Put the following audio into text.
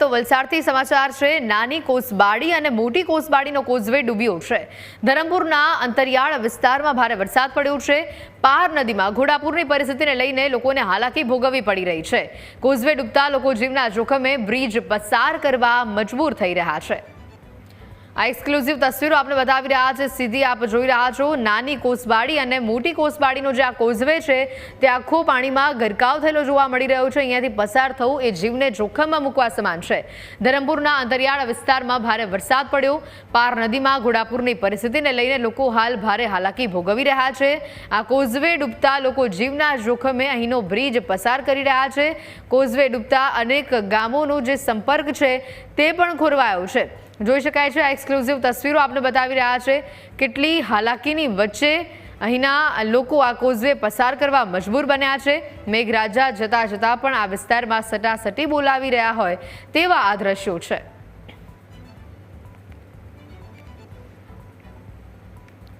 તો વલસાડથી સમાચાર છે, નાની કોસબાડી અને મોટી કોસબાડીનો કોઝવે ડૂબ્યો છે. ધરમપુરના અંતરિયાળ વિસ્તારમાં ભારે વરસાદ પડ્યો છે. પાર નદીમાં ઘોડાપુરની પરિસ્થિતિને લઈને લોકોને હાલાકી ભોગવવી પડી રહી છે. કોઝવે ડૂબતા લોકો જીવના જોખમે બ્રિજ પસાર કરવા મજબૂર થઈ રહ્યા છે. આ એક્સક્લુઝિવ તસવીરો આપણે બતાવી રહ્યા છે. સીધી આપ જોઈ રહ્યા છો, નાની કોસબાડી અને મોટી કોસબાડીનો જે આ કોઝવે છે, તે આખો પાણીમાં ગરકાવ થયેલો જોવા મળી રહ્યો છે. અહીંયાથી પસાર થવું એ જીવને જોખમમાં મૂકવા સમાન છે. ધરમપુરના અંતરિયાળ વિસ્તારમાં ભારે વરસાદ પડ્યો. પાર નદીમાં ઘોડાપુરની પરિસ્થિતિને લઈને લોકો હાલ ભારે હાલાકી ભોગવી રહ્યા છે. આ કોઝવે ડૂબતા લોકો જીવના જોખમે અહીંનો બ્રિજ પસાર કરી રહ્યા છે. કોઝવે ડૂબતા અનેક ગામોનો જે સંપર્ક છે, તે પણ ખોરવાયો છે. જોઈ શકાય છે આ એક્સક્લુઝિવ તસવીરો આપણે બતાવી રહ્યા છે. કેટલી હાલાકીની વચ્ચે અહીંના લોકો આ કોઝવે પસાર કરવા મજબૂર બન્યા છે. મેઘરાજા જતા જતા પણ આ વિસ્તારમાં સટાસટી બોલાવી રહ્યા હોય તેવા આ દ્રશ્યો છે.